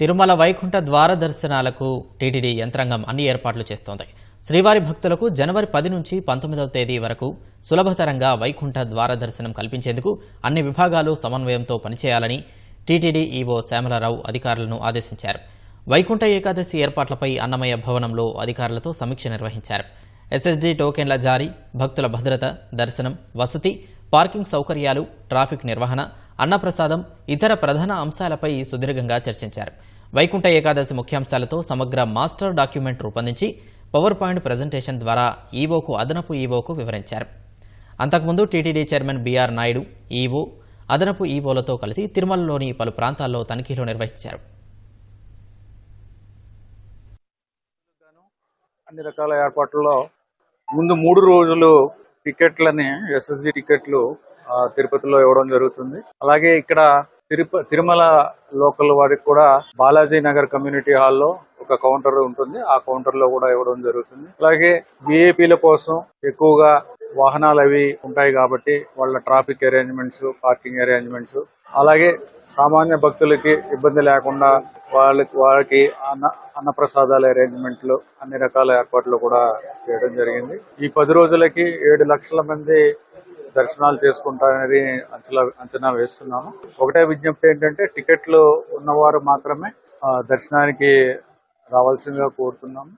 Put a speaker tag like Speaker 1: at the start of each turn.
Speaker 1: తిరుమల వైకుంఠ ద్వార దర్శనాలకు టీటీడీ యంత్రాంగం అన్ని ఏర్పాట్లు చేస్తోంది. శ్రీవారి భక్తులకు జనవరి పది నుంచి పంతొమ్మిదవ తేదీ వరకు సులభతరంగా వైకుంఠ ద్వార దర్శనం కల్పించేందుకు అన్ని విభాగాలు సమన్వయంతో పనిచేయాలని టీటీడీ ఈవో శ్యామలరావు అధికారులను ఆదేశించారు. వైకుంఠ ఏకాదశి ఏర్పాట్లపై అన్నమయ్య భవనంలో అధికారులతో సమీక్ష నిర్వహించారు. ఎస్ఎస్డీ టోకెన్ల జారీ భక్తుల భద్రత దర్శనం వసతి పార్కింగ్ సౌకర్యాలు ట్రాఫిక్ నిర్వహణ అన్నప్రసాదం ఇతర ప్రధాన అంశాలపై సుదీర్ఘంగా చర్చించారు. వైకుంఠ ఏకాదశి ముఖ్యాంశాలతో సమగ్ర మాస్టర్ డాక్యుమెంట్ రూపొందించి పవర్ పాయింట్ ప్రజెంటేషన్ ద్వారా ఈవోకు అదనపు ఈవోకు వివరించారు. అంతకుముందు TTD chairman BR Naidu EO అదనపు ఈవోలతో కలిసి తిరుమలలోని పలు ప్రాంతాల్లో తనిఖీలు నిర్వహించారు.
Speaker 2: అన్ని రకాల ఏర్పాట్లలో ముందు మూడు రోజులు టికెట్లని ఎస్ఎస్డి టికెట్లు ఆ, తిరుపతిలో ఇవ్వడం జరుగుతుంది. అలాగే ఇక్కడ తిరుప తిరుమల లోకల్ వారికి కూడా బాలాజీ నగర్ కమ్యూనిటీ హాల్లో ఒక కౌంటర్ ఉంటుంది. ఆ కౌంటర్లో కూడా ఇవ్వడం జరుగుతుంది. అలాగే విఐపీల కోసం ఎక్కువగా వాహనాలు అవి ఉంటాయి కాబట్టి వాళ్ళ ట్రాఫిక్ అరేంజ్మెంట్స్ పార్కింగ్ అరేంజ్మెంట్స్. అలాగే సామాన్య భక్తులకి ఇబ్బంది లేకుండా వాళ్ళకి వాళ్ళకి అన్న అన్నప్రసాదాల అరేంజ్మెంట్లు అన్ని రకాల ఏర్పాట్లు కూడా చేయడం జరిగింది. ఈ పది రోజులకి ఏడు లక్షల మంది దర్శనాలు చేసుకుంటారని అంచనా అంచనా వేస్తున్నాము. ఒకటే విజ్ఞప్తి ఏంటంటే టికెట్లు ఉన్నవారు మాత్రమే దర్శనానికి రావాల్సిందిగా కోరుతున్నాము.